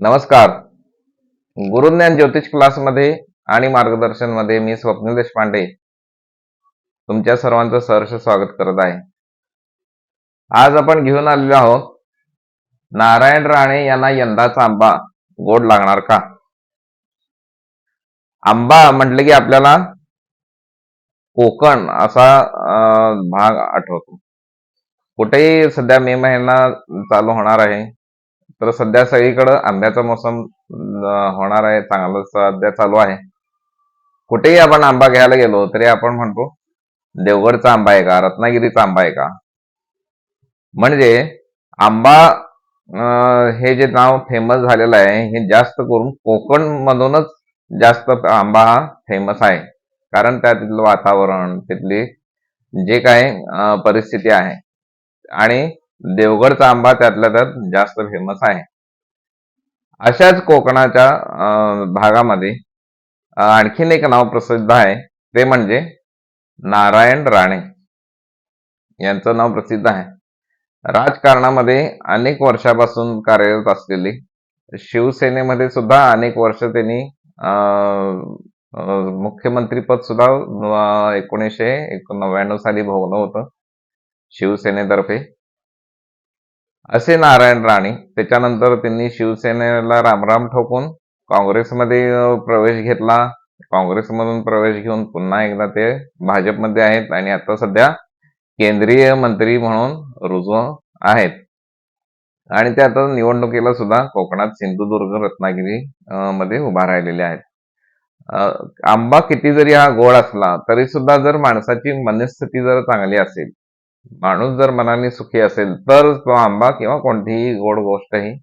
नमस्कार. गुरुज्ञान ज्योतिष क्लासमध्ये आणि मार्गदर्शनमध्ये मी स्वप्नील देशपांडे तुमच्या सर्वांचं सहर्ष स्वागत करत आहे. आज आपण घेऊन आलेलो आहोत नारायण राणे यांना यंदाचा आंबा गोड लागणार का? आंबा म्हटलं की आपल्याला कोकण असा भाग आठवतो. कुठेही सध्या मे महिना चालू होणार आहे. तर सध्या सगळीकडं आंब्याचा मोसम होणार आहे चांगलं सध्या चालू आहे. कुठेही आपण आंबा घ्यायला गेलो तरी आपण म्हणतो देवगडचा आंबा आहे का रत्नागिरीचा आंबा आहे का? म्हणजे आंबा हे जे नाव फेमस झालेलं आहे हे जास्त करून कोकण मधूनच जास्त आंबा हा फेमस आहे. कारण त्या तिथलं वातावरण तिथली जे काय परिस्थिती आहे. आणि देवगडचा आंबा त्यातल्या त्यात जास्त फेमस आहे. अशाच कोकणाच्या भागामध्ये आणखीन एक नाव प्रसिद्ध आहे. ते म्हणजे नारायण राणे. यांचं नाव प्रसिद्ध आहे. राजकारणामध्ये अनेक वर्षापासून कार्यरत असलेले शिवसेनेमध्ये सुद्धा अनेक वर्ष त्यांनी अं, मुख्यमंत्रीपद सुद्धा एकोणीसशे एकोणनव्याण्णव साली भोगलं होतं. शिवसेनेतर्फे. असे नारायण राणे. त्याच्यानंतर त्यांनी शिवसेनेला रामराम ठोकून काँग्रेसमध्ये प्रवेश घेतला. काँग्रेसमधून प्रवेश घेऊन पुन्हा एकदा ते भाजपमध्ये आहेत आणि आता सध्या केंद्रीय मंत्री म्हणून रुजू आहेत. आणि ते आता निवडणुकीला सुद्धा कोकणात सिंधुदुर्ग रत्नागिरी मध्ये उभा राहिलेले आहेत. आंबा किती जरी हा गोड असला तरी सुद्धा जर माणसाची मनस्थिती जर चांगली असेल माणूस जर मनाने सुखी असेल तर तो आंबा किंवा कोणतीही गोड गोष्ट ही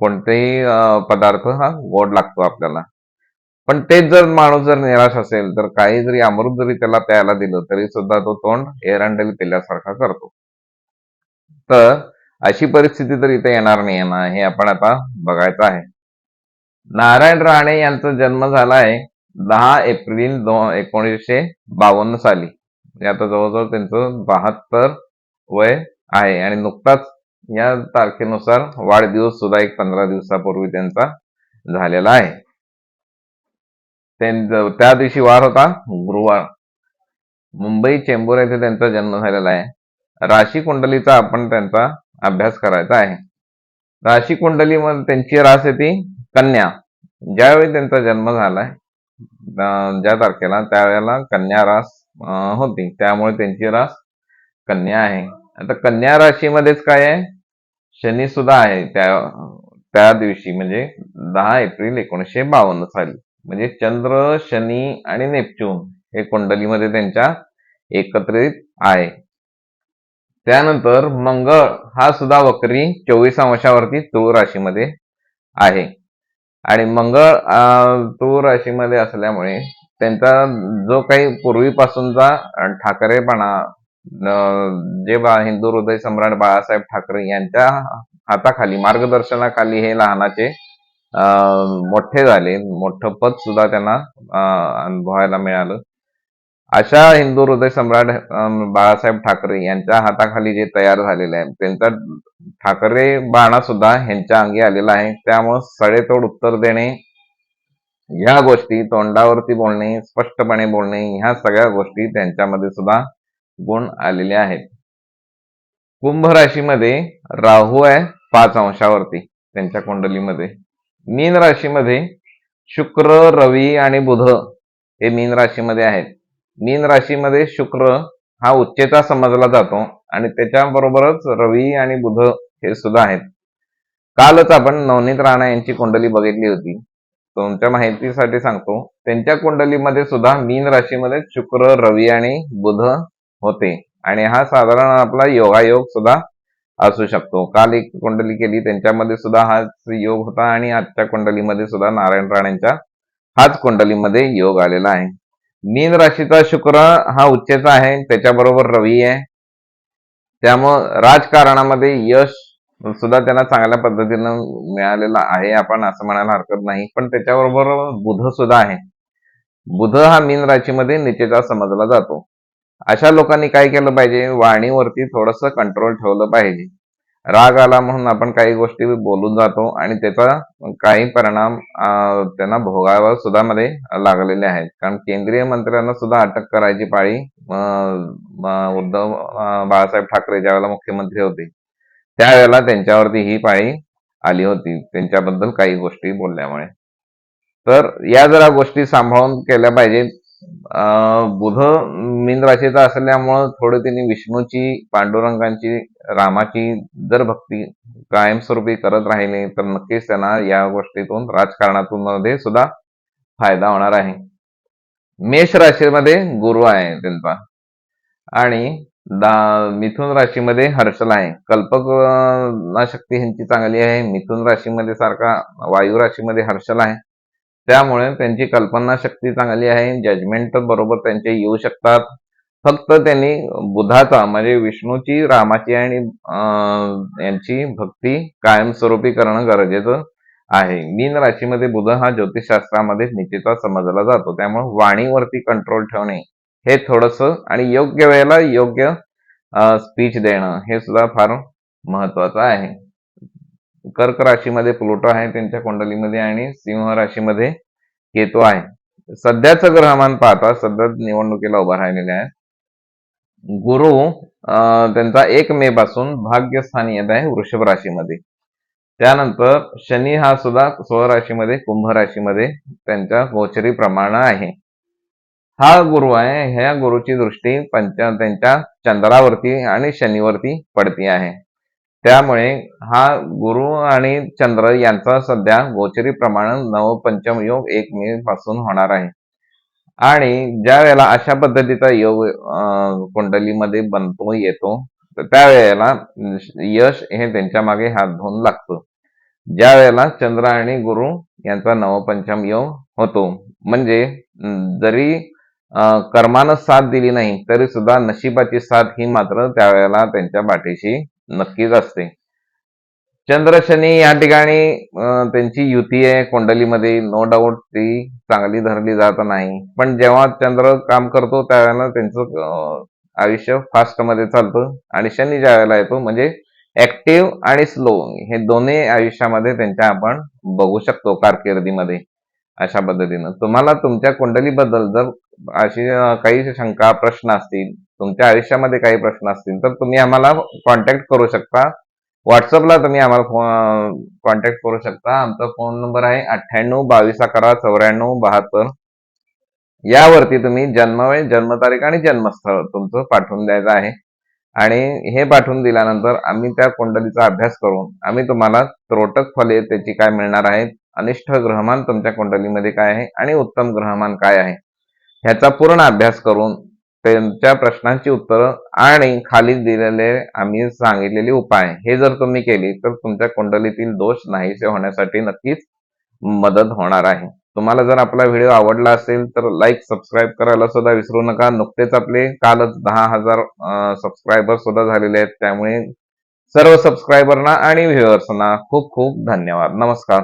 कोणतेही पदार्थ हा गोड लागतो आपल्याला. पण तेच जर माणूस जर निराश असेल तर काही जरी अमृत जरी त्याला प्यायला दिलं तरी सुद्धा तो तोंड एरंडेल पिल्यासारखा करतो. तर अशी परिस्थिती तर इथे येणार नाही ना हे आपण आता बघायचं आहे. नारायण राणे यांचा जन्म झाला आहे दहा एप्रिल दोन एकोणीसशे बावन्न साली. म्हणजे आता जवळजवळ त्यांचं बहात्तर वय आहे. आणि नुकताच या तारखेनुसार वाढदिवस सुद्धा एक पंधरा दिवसापूर्वी त्यांचा झालेला आहे. त्या दिवशी वार होता गुरुवार. मुंबई चेंबूर येथे त्यांचा जन्म झालेला आहे. राशी कुंडलीचा आपण त्यांचा अभ्यास करायचा आहे. राशी कुंडलीमध्ये त्यांची रास येते कन्या. ज्यावेळी त्यांचा जन्म झालाय ज्या तारखेला त्यावेळेला कन्या रास होती. त्यामुळे त्यांची रास कन्या आहे. आता कन्या राशीमध्येच काय आहे? शनी सुद्धा आहे. त्या त्या दिवशी म्हणजे दहा एप्रिल एकोणीसशे बावन्न साली. म्हणजे चंद्र शनी आणि नेपच्यून हे कुंडलीमध्ये त्यांच्या एकत्रित आहे. त्यानंतर मंगळ हा सुद्धा वक्री चोवीस अंशावरती तुळ राशीमध्ये आहे. आणि मंगळ अं, तुळ राशीमध्ये असल्यामुळे त्यांचा जो काही पूर्वीपासूनचा ठाकरेपणा जे बा हिंदू हृदय सम्राट बाळासाहेब ठाकरे यांच्या हाताखाली मार्गदर्शनाखाली हे लहानाचे मोठे झाले. मोठं पद सुद्धा त्यांना अनुभवायला मिळालं. अशा हिंदू हृदय सम्राट बाळासाहेब ठाकरे यांच्या हाताखाली जे तयार झालेले आहे त्यांचा ठाकरे बाणा सुद्धा ह्यांच्या अंगी आलेला आहे. त्यामुळं सडेतोड उत्तर देणे ह्या गोष्टी तोंडावरती बोलणे स्पष्टपणे बोलणे ह्या सगळ्या गोष्टी त्यांच्यामध्ये सुद्धा गुण आलेले आहेत. कुंभ राशीमध्ये राहू आहे पाच अंशावरती त्यांच्या कुंडलीमध्ये. मीन राशीमध्ये शुक्र रवी आणि बुध हे मीन राशीमध्ये आहेत. मीन राशीमध्ये शुक्र हा उच्चेता समजला जातो आणि त्याच्याबरोबरच रवी आणि बुध हे सुद्धा आहेत. कालच आपण नवनीत राणा यांची कुंडली बघितली होती. तुमच्या माहितीसाठी सांगतो त्यांच्या कुंडलीमध्ये सुद्धा मीन राशीमध्ये शुक्र रवी आणि बुध होते. आणि हा साधारण आपला योगायोग सुद्धा असू शकतो. काल एक कुंडली केली त्यांच्यामध्ये सुद्धा हाच योग होता आणि आजच्या कुंडलीमध्ये सुद्धा नारायण राणेंच्या हाच कुंडलीमध्ये योग आलेला आहे. मीन राशीचा शुक्र हा उच्चेचा आहे त्याच्याबरोबर रवी आहे. त्यामुळं राजकारणामध्ये यश सुद्धा त्यांना चांगल्या पद्धतीनं मिळालेलं आहे. आपण असं म्हणायला हरकत नाही. पण त्याच्याबरोबर बुध सुद्धा आहे. बुध हा मीन राशीमध्ये निचेचा समजला जातो. अशा लोकांनी काय केलं पाहिजे? वाणीवरती थोडस कंट्रोल ठेवलं पाहिजे. राग आला म्हणून आपण काही गोष्टी बोलून जातो आणि त्याचा काही परिणाम त्यांना भोगावा सुद्धा मध्ये लागलेले आहेत. कारण केंद्रीय मंत्र्यांना सुद्धा अटक करायची पाळी उद्धव बाळासाहेब ठाकरे ज्यावेळेला मुख्यमंत्री होते. त्यावेळेला त्यांच्यावरती ही पाळी आली होती. त्यांच्याबद्दल काही गोष्टी बोलल्यामुळे. तर या जरा गोष्टी सांभाळून केल्या पाहिजेत बुध मीन राशीचा असल्यामुळं थोडं त्यांनी विष्णूची पांडुरंगांची रामाची जर भक्ती कायमस्वरूपी करत राहिले तर नक्कीच त्यांना या गोष्टीतून राजकारणातून मध्ये सुद्धा फायदा होणार आहे. मेष राशीमध्ये गुरु आहे त्यांचा. आणि मिथुन राशीमध्ये हर्षल आहे. कल्पक शक्ती ह्यांची चांगली आहे. मिथुन राशीमध्ये सारखा वायू राशीमध्ये हर्षल आहे. त्यामुळे त्यांची कल्पना शक्ती चांगली आहे. जजमेंट बरोबर त्यांचे येऊ शकतात. फक्त त्यांनी बुधाचा म्हणजे विष्णूची रामाची आणि यांची भक्ती कायमस्वरूपी करणं गरजेचं आहे. मीन राशीमध्ये बुध हा ज्योतिषशास्त्रामध्ये निश्चितच समजला जातो. त्यामुळे वाणीवरती कंट्रोल ठेवणे हे थोडस आणि योग्य वेळेला योग्य स्पीच देणं हे सुद्धा फार महत्वाचं आहे. कर्क राशीमध्ये प्लुटो आहे त्यांच्या कुंडलीमध्ये आणि सिंह राशीमध्ये केतू आहे. सध्याचं ग्रहमान पाहता सध्या निवडणुकीला उभा राहिलेले आहे. गुरु त्यांचा एक मे पासून भाग्यस्थानी येत आहे वृषभ राशीमध्ये. त्यानंतर शनी हा सुद्धा स्वराशीमध्ये कुंभ राशीमध्ये त्यांच्या गोचरी प्रमाण आहे. हा गुरु आहे ह्या गुरुची दृष्टी पंच त्यांच्या चंद्रावरती आणि शनीवरती पडती आहे. त्यामुळे हा गुरु आणि चंद्र यांचा सध्या गोचरी प्रमाण नवपंचम योग एक मे पासून होणार आहे. आणि ज्या वेळेला अशा पद्धतीचा योग अं, कुंडलीमध्ये बनतो येतो तर त्यावेळेला यश हे त्यांच्या मागे हात धुवून लागतं. ज्या वेळेला चंद्र आणि गुरु यांचा नवपंचम योग होतो म्हणजे जरी कर्मानं साथ दिली नाही तरी सुद्धा नशिबाची साथ ही मात्र त्यावेळेला त्यांच्या पाठीशी नक्कीच असते. चंद्र शनी या ठिकाणी त्यांची युती आहे. कुंडलीमध्ये नो डाऊट ती चांगली धरली जात नाही. पण जेव्हा चंद्र काम करतो त्यावेळेला त्यांचं आयुष्य फास्टमध्ये चालतं आणि शनी ज्या वेळेला येतो म्हणजे ऍक्टिव्ह आणि स्लो हे दोन्ही आयुष्यामध्ये त्यांच्या आपण बघू शकतो कारकिर्दीमध्ये अशा पद्धतीनं. तुम्हाला तुमच्या कुंडलीबद्दल जर अशी काही शंका प्रश्न असतील तुमच्या आयुष्यामध्ये काही प्रश्न असतील तर तुम्ही आम्हाला कॉन्टॅक्ट करू शकता. व्हॉट्सअपला तुम्ही आम्हाला कॉन्टॅक्ट करू शकता. आमचा फोन नंबर आहे अठ्ठ्याण्णव बावीस अकरा चौऱ्याण्णव बहात्तर. यावरती तुम्ही जन्मवेळ जन्मतारीख आणि जन्मस्थळ तुमचं पाठवून द्यायचं आहे. आणि हे पाठवून दिल्यानंतर आम्ही त्या कुंडलीचा अभ्यास करून आम्ही तुम्हाला त्रोटक फले त्याची काय मिळणार आहेत अनिष्ट ग्रहमान तुमच्या कुंडलीमध्ये काय आहे आणि उत्तम ग्रहमान काय आहे. ह्याचा पूर्ण अभ्यास करून त्यांच्या प्रश्नांची उत्तरं आणि खाली दिलेले आम्ही सांगितलेले उपाय. हे जर तुम्ही केली तर तुमच्या कुंडलीतील दोष नाहीसे होण्यासाठी नक्कीच मदत होणार आहे. तुम्हाला जर आपला व्हिडिओ आवडला असेल तर लाईक सबस्क्राईब करायला सुद्धा विसरू नका. नुकतेच आपले कालच दहा हजार सबस्क्रायबर सुद्धा झालेले आहेत. त्यामुळे सर्व सबस्क्रायबरना आणि व्ह्युअर्सना खूप खूप धन्यवाद. नमस्कार.